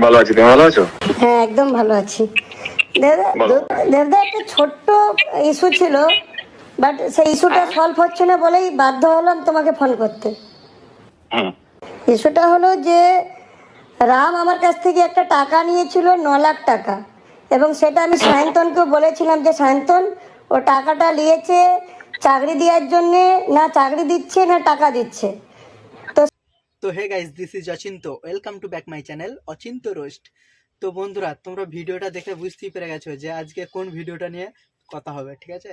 ভালো আছি তুমি ভালো আছো? হ্যাঁ একদম ভালো আছি। দাদা একটা ছোট্ট ইস্যু ছিল বাট সেই ইস্যুটা সলভ হচ্ছে না বলেই বাধ্য হলাম তোমাকে ফোন করতে। ইস্যুটা হলো যে রাম আমার কাছ থেকে একটা টাকা নিয়েছিল ন লাখ টাকা। এবং সেটা আমি সায়ন্তনকে বলেছিলাম যে সায়ন্তন ও টাকাটা নিয়েছে চাকরি দেওয়ার জন্যে না চাকরি দিচ্ছে না টাকা দিচ্ছে। তো hey guys this is Achinta welcome to back my channel Achinta roast তো বন্ধুরা, তোমরা ভিডিওটা দেখে বুঝতেই পেরে গেছো যে আজকে কোন ভিডিওটা নিয়ে কথা হবে, ঠিক আছে?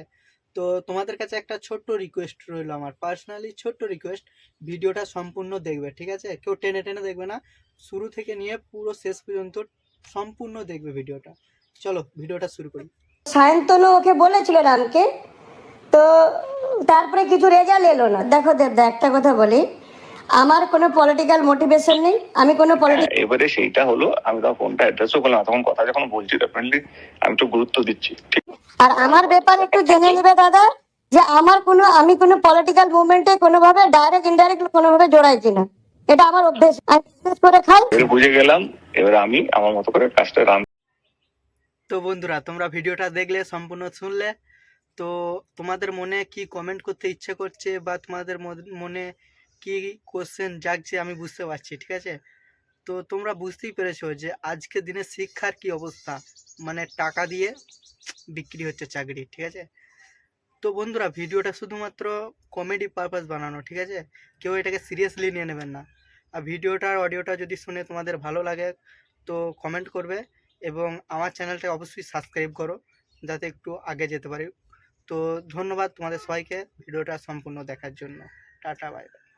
তো তোমাদের কাছে একটা ছোট্ট রিকোয়েস্ট রইল আমার। পার্সোনালি ছোট্ট রিকোয়েস্ট ভিডিওটা সম্পূর্ণ দেখবে, ঠিক আছে? কেউ টেনে টেনে দেখবে না। শুরু থেকে নিয়ে পুরো শেষ পর্যন্ত সম্পূর্ণ দেখবে ভিডিওটা। চলো, ভিডিওটা শুরু করি। সায়ন্তনও ওকে বলেছিল রামকে, তো তারপরে কিছু রেজাল্ট এলো না। দেখো দেবদা একটা কথা বলি। আমার কোনো পলিটিক্যাল মোটিভেশন নেই আমি কোনো পলিটিক্যাল এবারে সেইটা হলো আমি তখন ফোনটা অ্যাড্রেসও করলাম তখন কথা যখন বলছি ডেফিনেটলি আমি একটু গুরুত্ব দিচ্ছি আর আমার ব্যাপারে একটু জেনে নেবে দাদা যে আমার কোনো আমি কোনো পলিটিক্যাল মুভমেন্টে কোনোভাবে ডাইরেক্ট ইনডাইরেক্ট কোনোভাবে জড়াইছি না এটা আমার অভ্যেস। আমি করে খাই। বুঝে গেলাম এবারে আমি আমার মতো করে কাজটা রান তো বন্ধুরা তোমরা ভিডিওটা দেখলে সম্পূর্ণ শুনলে। তো তোমাদের মনে কি কমেন্ট করতে ইচ্ছে করছে বা তোমাদের মনে কি কোশ্চেন জাগছে আমি বুঝতে পারছি, ঠিক আছে? তো তোমরা বুঝতেই পেরেছ যে আজকের দিনে শিক্ষার কি অবস্থা? মানে টাকা দিয়ে বিক্রি হচ্ছে চাকরি, ঠিক আছে? তো বন্ধুরা, ভিডিওটা শুধুমাত্র কমেডি পারপাস বানানো, ঠিক আছে? কেউ এটাকে সিরিয়াসলি নিয়ে নেবেন না। আর ভিডিওটার অডিওটা যদি শুনে তোমাদের ভালো লাগে, তো কমেন্ট করবে এবং আমার চ্যানেলটা অবশ্যই সাবস্ক্রাইব করো, যাতে একটু আগে যেতে পারি। তো ধন্যবাদ তোমাদের সবাইকে ভিডিওটা সম্পূর্ণ দেখার জন্য। Tata bye bye